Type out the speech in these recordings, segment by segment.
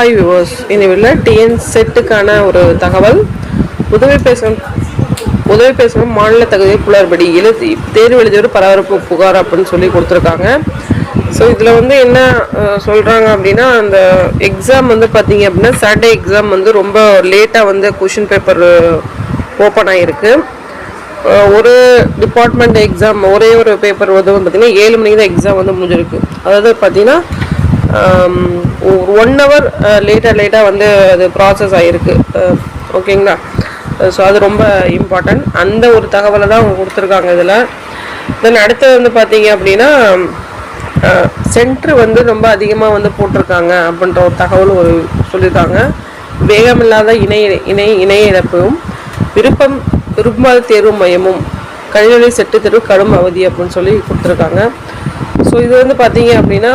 Hi viewers இனிமேல் TN செட்டுக்கான ஒரு தகவல். உதவி பேசும் உதவி பேசும் மாநில தகுதி புலர்படி எழுதி தேர்வு எழுதியவர் பரபரப்பு புகார் அப்படின்னு சொல்லி கொடுத்துருக்காங்க. ஸோ இதில் வந்து என்ன சொல்கிறாங்க அப்படின்னா அந்த எக்ஸாம் வந்து பார்த்தீங்க அப்படின்னா சாட்டர்டே எக்ஸாம் வந்து ரொம்ப லேட்டாக வந்து கொஷின் பேப்பர் ஓப்பன் ஆகிருக்கு ஒரு டிபார்ட்மெண்ட் எக்ஸாம் ஒரே ஒரு பேப்பர் வந்து பார்த்தீங்கன்னா ஏழு மணிக்கு தான் எக்ஸாம் வந்து முடிஞ்சிருக்கு. அதாவது பார்த்தீங்கன்னா ஒன் ஹவர் லேட்டாக லேட்டாக வந்து அது ப்ராசஸ் ஆகிருக்கு ஓகேங்களா ஸோ அது ரொம்ப இம்பார்ட்டன்ட் அந்த ஒரு தகவலை தான் அவங்க கொடுத்துருக்காங்க இதில். தென் அடுத்தது வந்து பார்த்தீங்க அப்படின்னா சென்ட்ரு வந்து ரொம்ப அதிகமாக வந்து போட்டிருக்காங்க அப்படின்ற ஒரு தகவல் ஒரு சொல்லியிருக்காங்க. வேகமில்லாத இணை இணை இணைய இழப்பும் விருப்பம் விரும்பாத தேர்வு மையமும் கணினி செட்டு தேர்வு கடும் அவதி அப்படின்னு சொல்லி கொடுத்துருக்காங்க. ஸோ இது வந்து பார்த்தீங்க அப்படின்னா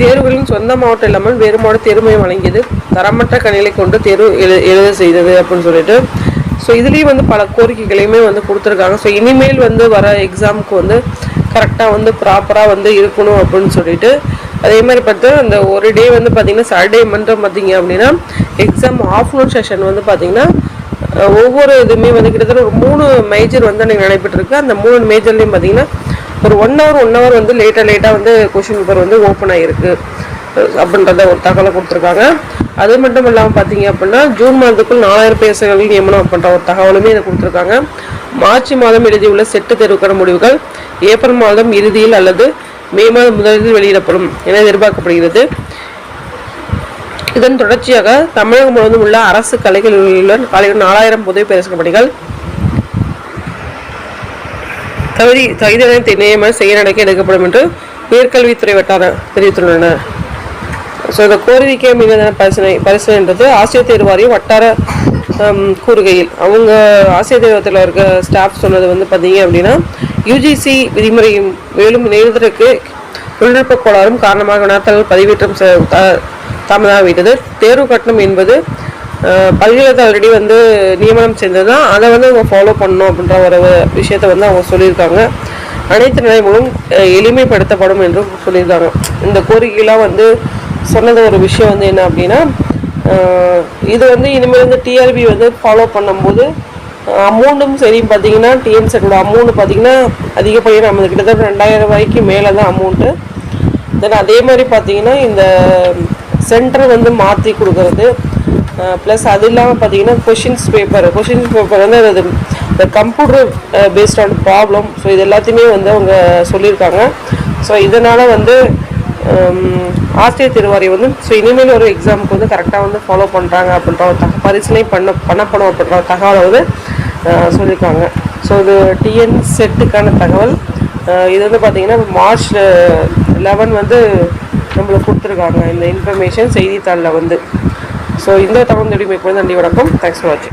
தேர்வுகளின் சொந்த மாவட்டம் இல்லாமல் வேறு மாவட்ட தேர்வு வழங்கியது. தரமற்ற கணிகளை கொண்டு தேர்வு எழு எழுத செய்தது அப்படின்னு சொல்லிட்டு. ஸோ இதுலேயும் வந்து பல கோரிக்கைகளையுமே வந்து கொடுத்துருக்காங்க. ஸோ இனிமேல் வந்து வர எக்ஸாமுக்கு வந்து கரெக்டாக வந்து ப்ராப்பராக வந்து இருக்கணும் அப்படின்னு சொல்லிட்டு. அதே மாதிரி பார்த்து அந்த ஒரு டே வந்து பார்த்திங்கன்னா சாட்டர்டே மன்றம் பார்த்தீங்க அப்படின்னா எக்ஸாம் ஆஃப்டர்நூன் செஷன் வந்து பார்த்திங்கன்னா ஒவ்வொரு இதுவுமே வந்து கிட்டத்தட்ட ஒரு மூணு மேஜர் வந்து அன்றைக்கி நடைபெற்றிருக்கு. அந்த மூணு மேஜர்லேயும் பார்த்திங்கன்னா ஒரு ஒன் ஹவர் ஒன் ஹவர் வந்து லேட்டாக லேட்டாக வந்து கொஷின் பேப்பர் வந்து ஓப்பன் ஆகிருக்கு அப்படின்றத ஒரு தகவலை கொடுத்துருக்காங்க. அது மட்டும் இல்லாமல் பார்த்தீங்க அப்படின்னா ஜூன் மாதத்துக்குள் நாலாயிரம் பேசுகள் நியமனம் அப்படின்ற ஒரு தகவலுமே இதை கொடுத்துருக்காங்க. மார்ச் மாதம் எழுதியுள்ள செட்டு தேர்வுக்கான முடிவுகள் ஏப்ரல் மாதம் இறுதியில் அல்லது மே மாதம் முதலில் வெளியிடப்படும் என எதிர்பார்க்கப்படுகிறது. இதன் தொடர்ச்சியாக தமிழகம் முழுவதும் உள்ள அரசு கலைகளில் உள்ள காலையில் நாலாயிரம் உதவி பேரரசு பணிகள் தகுதி தகுதியான நியமனம் செய்ய நடக்க எடுக்கப்படும் என்று உயர்கல்வித்துறை வட்டாரம் தெரிவித்துள்ளனர் ஸோ இந்த கோரிக்கை மீதான பரிசீலனை பரிசீலனைன்றது ஆசிரியர் தேர்வு வாரியம் வட்டார கூறுகையில். அவங்க ஆசிரியர் தேர்வத்தில் இருக்க ஸ்டாஃப் சொன்னது வந்து பார்த்தீங்க அப்படின்னா யூஜிசி விதிமுறையும் மேலும் இணைவதற்கு தொழில்நுட்ப கோளாறும் காரணமாக வினாத்தாள்கள் பதிவேற்றம் தாமதமாகிவிட்டது. தேர்வு கட்டணம் என்பது அஹ், பல்கலைக்கழகத்தை ஆல்ரெடி வந்து நியமனம் செஞ்சது தான் அதை வந்து அவங்க ஃபாலோ பண்ணணும் அப்படின்ற ஒரு விஷயத்தை வந்து அவங்க சொல்லியிருக்காங்க. அனைத்து நிலையங்களும் எளிமைப்படுத்தப்படும் என்றும் சொல்லியிருக்காங்க. இந்த கோரிக்கையெல்லாம் வந்து சொன்னது ஒரு விஷயம் வந்து என்ன அப்படின்னா இது வந்து இனிமேல் வந்து டிஆர்பி வந்து ஃபாலோ பண்ணும்போது அமௌண்ட்டும் சரி பார்த்தீங்கன்னா டிஎன்செட்டோட அமௌண்ட் பார்த்தீங்கன்னா அதிகப்படியாக நம்ம கிட்டத்தட்ட ரெண்டாயிரம் ரூபாய்க்கு மேலே தான் அமௌண்ட்டு தென் அதே மாதிரி பார்த்தீங்கன்னா இந்த சென்டர் வந்து மாற்றி கொடுக்கறது. ப்ளஸ் அது இல்லாமல் பார்த்தீங்கன்னா கொஷின்ஸ் பேப்பர் கொஷின்ஸ் பேப்பர் வந்து அது இந்த computer based on problem so இது எல்லாத்தையுமே வந்து அவங்க சொல்லியிருக்காங்க. ஸோ இதனால் வந்து ஆசிரியர் திருவாரி வந்து ஸோ இனிமேல் ஒரு எக்ஸாமுக்கு வந்து கரெக்டாக வந்து ஃபாலோ பண்ணுறாங்க அப்படின்ற ஒரு தக பரிசீலனை பண்ண பண்ணப்படும் அப்படின்ற ஒரு தகவலை வந்து சொல்லியிருக்காங்க. ஸோ இது டிஎன் செட்டுக்கான தகவல். இது வந்து பார்த்திங்கன்னா மார்ச் லெவன் வந்து நம்மளுக்கு கொடுத்துருக்காங்க இந்த இன்ஃபர்மேஷன் செய்தித்தாளில் வந்து. ஸோ இந்த தமிழ் நொடிமைப்பதை வந்து நன்றி வணக்கம். தேங்க்ஸ் ஃபார் வாட்சிங்